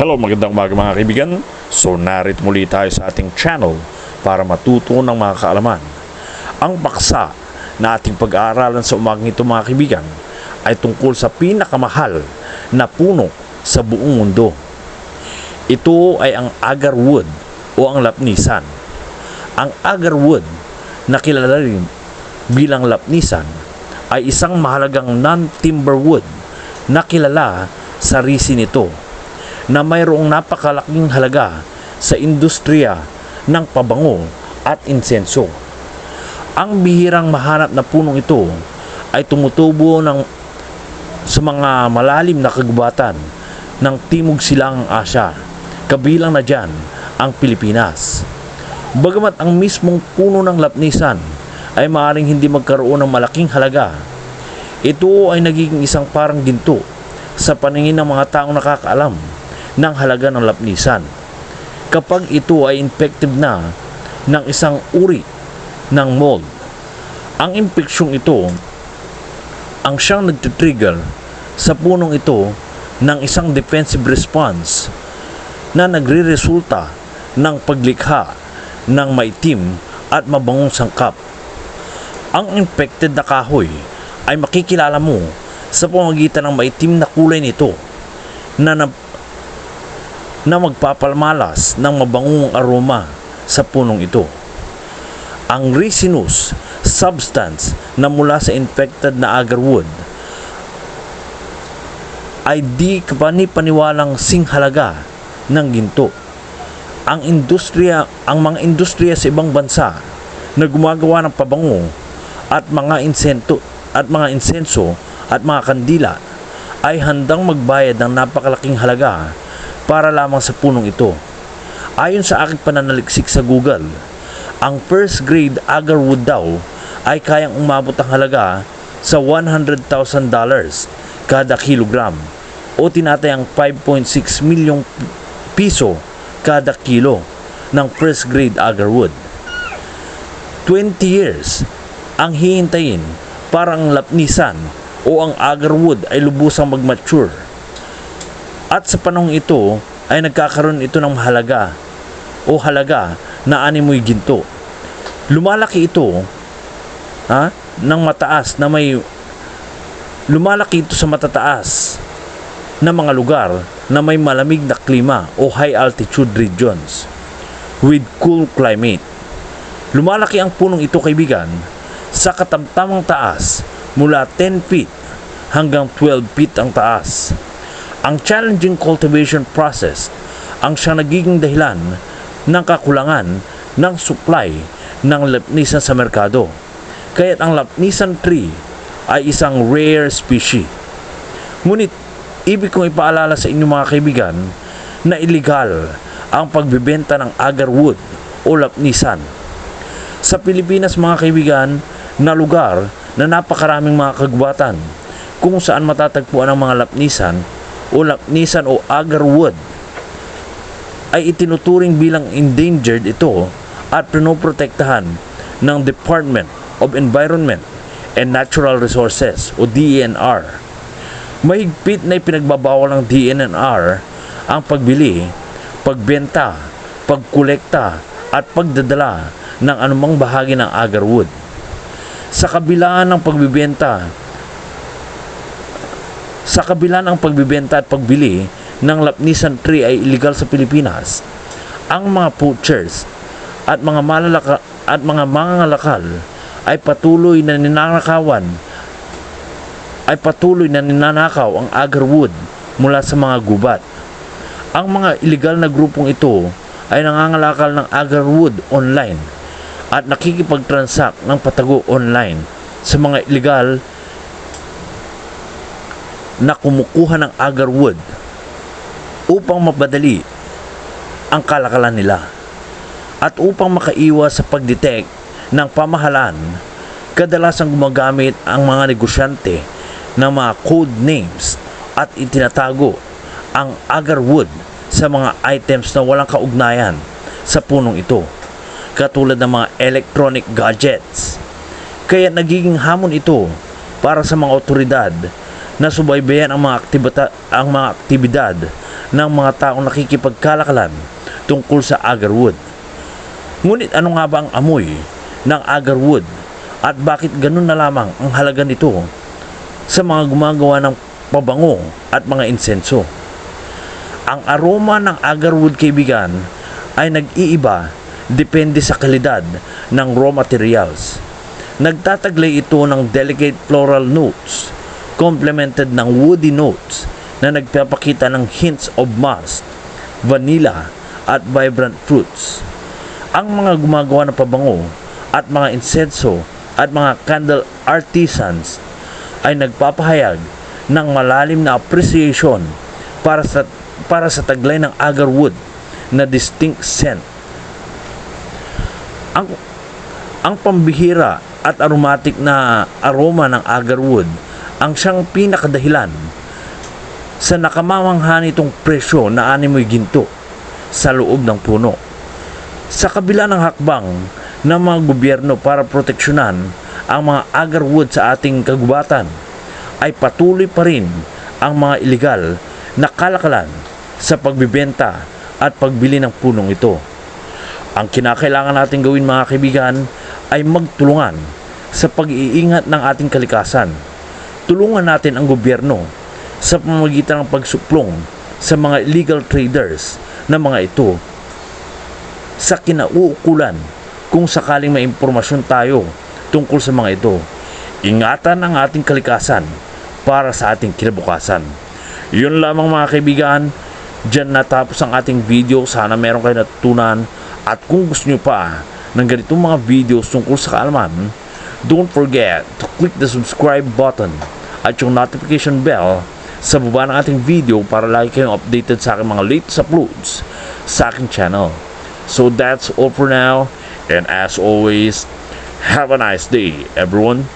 Hello, magandang umaga mga kaibigan. So narito muli tayo sa ating channel para matuto ng mga kaalaman. Ang baksa na ating pag-aaralan sa umagang ito mga kaibigan ay tungkol sa pinakamahal na puno sa buong mundo. Ito ay ang agarwood o ang lapnisan. Ang agarwood na kilala rin bilang lapnisan ay isang mahalagang non-timber wood na kilala sa risi nito na mayroong napakalaking halaga sa industriya ng pabango at insenso. Ang bihirang mahanap na punong ito ay tumutubo ng sa mga malalim na kagubatan ng Timog Silangang Asya, kabilang na dyan ang Pilipinas. Bagamat ang mismong puno ng lapnisan ay maaaring hindi magkaroon ng malaking halaga, ito ay nagiging isang parang ginto sa paningin ng mga taong nakakaalam ng halaga ng lapnisan. Kapag ito ay infected na ng isang uri ng mold, ang impeksyong ito ang siyang nagtitrigger sa punong ito ng isang defensive response na nagre-resulta ng paglikha ng maitim at mabangong sangkap. Ang infected na kahoy ay makikilala mo sa pamagitan ng maitim na kulay nito na, na magpapalmalas ng mabangong aroma sa punong ito. Ang resinous substance na mula sa infected na agarwood ay di kapani-paniwalang singhalaga ng ginto. Ang industriya, ang mga industriya sa ibang bansa na gumagawa ng pabango at mga insento at mga insenso at mga kandila ay handang magbayad ng napakalaking halaga para lamang sa punong ito. Ayon sa aking pananaliksik sa Google, ang first grade agarwood daw ay kayang umabot ang halaga sa $100,000 kada kilogram o tinatayang 5.6 milyong piso kada kilo ng first grade agarwood. 20 years ang hihintayin para ang lapnisan o ang agarwood ay lubusang mag-mature. At sa panahong ito ay nagkakaroon ito ng mahalaga o halaga na animoy ginto. Lumalaki ito ha, ng mataas na may lumalaki ito sa matataas na mga lugar na may malamig na klima o high altitude regions with cool climate. Lumalaki ang punong ito kaibigan sa katamtamang taas mula 10 feet hanggang 12 feet ang taas. Ang challenging cultivation process ang siyang nagiging dahilan ng kakulangan ng supply ng lapnisan sa merkado. Kaya't ang lapnisan tree ay isang rare species. Ngunit, ibig kong ipaalala sa inyo mga kaibigan na illegal ang pagbebenta ng agarwood o lapnisan. Sa Pilipinas mga kaibigan, na lugar na napakaraming mga kagubatan kung saan matatagpuan ang mga lapnisan o lapnisan o agarwood ay itinuturing bilang endangered ito at pinoprotektahan ng Department of Environment and Natural Resources o DENR. Mahigpit na ipinagbabawal ng DENR ang pagbili, pagbenta, pagkolekta at pagdadala ng anumang bahagi ng agarwood. Sa kabila ng pagbibenta sa kabila ng pagbibenta at pagbili ng lapnisan tree ay illegal sa Pilipinas, ang mga poachers at mga malalaka at mga mangangalakal ay patuloy na ninanakawan ay patuloy na ninanakaw ang agarwood mula sa mga gubat. Ang mga illegal na grupong ito ay nangangalakal ng agarwood online at nakikipag-transact ng patago online sa mga illegal na kumukuha ng agarwood upang mabadali ang kalakalan nila at upang makaiwas sa pagdetect ng pamahalaan kadalasang gumagamit ang mga negosyante ng mga code names at itinatago ang agarwood sa mga items na walang kaugnayan sa punong ito katulad ng mga electronic gadgets. Kaya nagiging hamon ito para sa mga otoridad na subaybayan ang mga aktibata, ang mga aktibidad ng mga taong nakikipagkalakalan tungkol sa agarwood. Ngunit ano nga ba ang amoy ng agarwood at bakit ganun na lamang ang halaga nito sa mga gumagawa ng pabango at mga insenso? Ang aroma ng agarwood kaibigan ay nag-iiba depende sa kalidad ng raw materials. Nagtataglay ito ng delicate floral notes complemented ng woody notes na nagpapakita ng hints of musk, vanilla at vibrant fruits. Ang mga gumagawa ng pabango at mga insenso at mga candle artisans ay nagpapahayag ng malalim na appreciation para sa para sa taglay ng agarwood na distinct scent. Ang ang pambihira at aromatic na aroma ng agarwood ang siyang pinakadahilan sa nakamamangha nitong presyo na animoy ginto sa loob ng puno. Sa kabila ng hakbang ng mga gobyerno para proteksyonan ang mga agarwood sa ating kagubatan, ay patuloy pa rin ang mga ilegal na kalakalan sa pagbibenta at pagbili ng punong ito. Ang kinakailangan natin gawin mga kaibigan ay magtulungan sa pag-iingat ng ating kalikasan. Tulungan natin ang gobyerno sa pamamagitan ng pagsuplong sa mga illegal traders na mga ito sa kinauukulan kung sakaling may impormasyon tayo tungkol sa mga ito. Ingatan ang ating kalikasan para sa ating kinabukasan. Yun lamang mga kaibigan, Diyan natapos ang ating video. Sana meron kayo natutunan. At kung gusto nyo pa ng ganitong mga videos tungkol sa kaalaman, don't forget to click the subscribe button at yung notification bell sa baba ng ating video para lagi kayong updated sa aking mga latest uploads sa aking channel. So that's all for now. And as always, have a nice day, everyone.